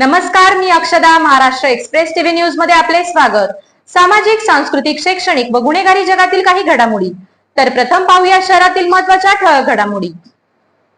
नमस्कार मी अक्षदा Maharashtra express TV न्यूजमध्ये आपले स्वागत. सामाजिक सांस्कृतिक शैक्षणिक व गुन्हेगारी जगातील काही घडामोडी. तर प्रथम पाहूया शहरातील महत्त्वाच्या ठळक घडामोडी.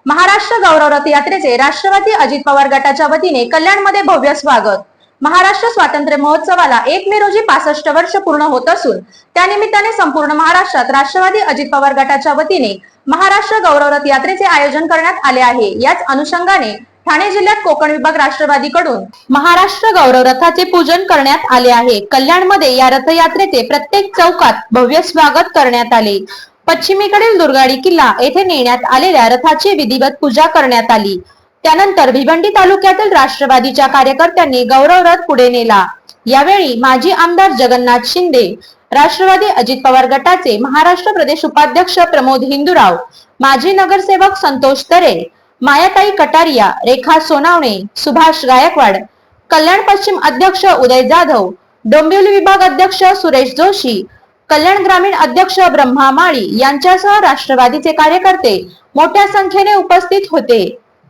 महाराष्ट्र गौरव रथयात्रेचे राष्ट्रवादी अजित पवार गटाच्या वतीने कल्याणमध्ये भव्य स्वागत. महाराष्ट्र स्वातंत्र्य महोत्सवाला एक मे रोजी पासष्ट वर्ष पूर्ण होत असून त्यानिमित्ताने संपूर्ण महाराष्ट्रात राष्ट्रवादी अजित पवार गटाच्या वतीने महाराष्ट्र गौरव रथ यात्रेचे आयोजन करण्यात आले आहे. याच अनुषंगाने ठाणे जिल्ह्यात कोकण विभाग राष्ट्रवादीकडून महाराष्ट्र गौरव रथाचे पूजन करण्यात आले आहे. कल्याणमध्ये या रथयात्रेचे प्रत्येक चौकात भव्य स्वागत करण्यात आले. पश्चिमेकडील दुर्गाडी किल्ला येथे नेण्यात आलेल्या रथाची विधिवत पूजा करण्यात आली. त्यानंतर भिवंडी तालुक्यातील राष्ट्रवादीच्या कार्यकर्त्यांनी गौरव रथ पुढे नेला. यावेळी माजी आमदार जगन्नाथ शिंदे राष्ट्रवादी अजित पवार गटाचे महाराष्ट्र प्रदेश उपाध्यक्ष प्रमोद हिंदुराव माजी नगरसेवक संतोष तरे मायाताई कटारिया रेखा सोनावणे सुभाष गायकवाड कल्याण पश्चिम अध्यक्ष उदय जाधव डोंबिवली विभाग अध्यक्ष सुरेश जोशी कल्याण ग्रामीण अध्यक्ष ब्रह्मा माळी यांच्यासह राष्ट्रवादीचे कार्यकर्ते मोठ्या संख्येने उपस्थित होते.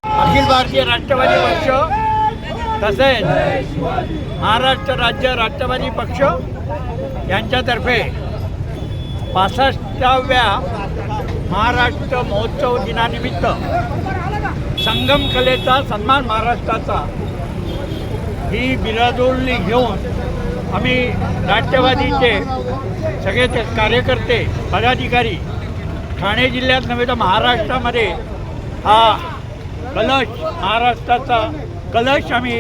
अखिल भारतीय राष्ट्रवादी पक्ष तसेच महाराष्ट्र राज्य राष्ट्रवादी पक्ष यांच्यातर्फे पासष्टाव्या महाराष्ट्र महोत्सव दिनानिमित्त संगम कलेचा सन्मान महाराष्ट्राचा. ही बिराजोरली घेऊन आम्ही राष्ट्रवादीचे सगळे ते कार्यकर्ते पदाधिकारी ठाणे जिल्ह्यात नव्हे तर महाराष्ट्रामध्ये हा कलश महाराष्ट्राचा कलश आम्ही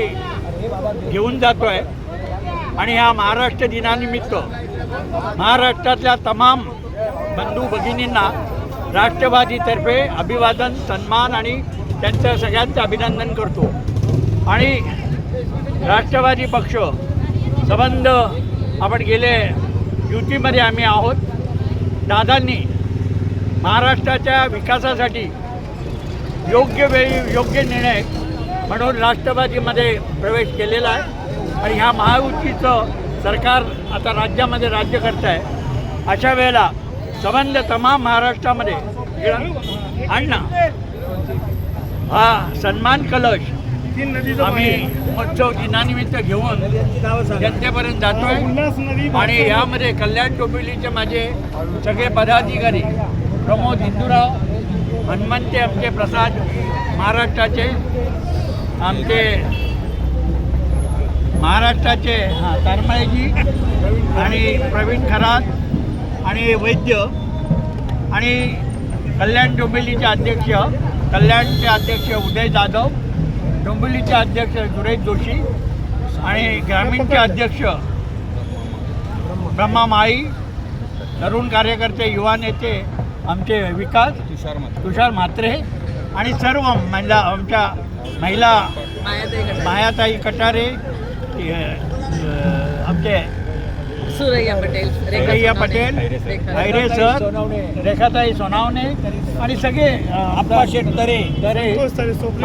घेऊन जातो आहे आणि ह्या महाराष्ट्र दिनानिमित्त महाराष्ट्रातल्या तमाम बंधू भगिनींना राष्ट्रवादीतर्फे अभिवादन सन्मान आणि त्यांचं सगळ्यांचं अभिनंदन करतो. आणि राष्ट्रवादी पक्ष संबंध आपण गेले युतीमध्ये आम्ही आहोत. दादांनी महाराष्ट्राच्या विकासासाठी योग्य वेळी योग्य निर्णय म्हणून राष्ट्रवादीमध्ये प्रवेश केलेला आहे. आणि ह्या महायुतीचं सरकार आता राज्यामध्ये राज्य करत आहे अशा वेळेला संबंध तमाम महाराष्ट्रामध्ये अण्णा हा सन्मान कलश आम्ही महोत्सव दिनानिमित्त घेऊन जनतेपर्यंत जातोय. आणि यामध्ये कल्याण डोंबिवलीचे माझे सगळे पदाधिकारी प्रमोद हिंदूराव हनुमंते आमचे प्रसाद महाराष्ट्राचे आमचे महाराष्ट्राचे हां तारमाळेजी आणि प्रवीण खरात आणि वैद्य आणि कल्याण डोंबिवलीचे अध्यक्ष कल्याणचे अध्यक्ष उदय जाधव डोंबिवलीचे अध्यक्ष सुरेश जोशी आणि ग्रामीणचे अध्यक्ष ब्रह्मा माळी तरुण कार्यकर्ते युवा नेते आमचे विकास तुषार तुषार म्हात्रे आणि सर्व महिला आमच्या महिला मायाताई कटारे. आमचे सुरैया पटेल रेखैया पटेल हैरे सर रेखाताई सोनावणे आणि सगळे आप्पा शेटतरे दरे.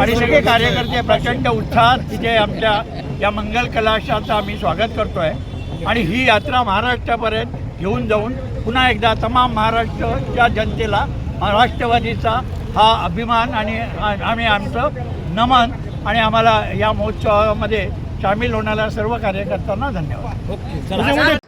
आणि सगळे कार्यकर्ते प्रचंड उत्साहात तिथे आमच्या या मंगल कलाशाचं आम्ही स्वागत करतो आहे आणि ही यात्रा महाराष्ट्रापर्यंत घेऊन जाऊन पुन्हा एकदा तमाम महाराष्ट्राच्या जनतेला राष्ट्रवादीचा हा अभिमान आणि आम्ही आमचं नमन आणि आम्हाला या महोत्सवामध्ये सामील होणाऱ्या सर्व कार्यकर्त्यांना धन्यवाद.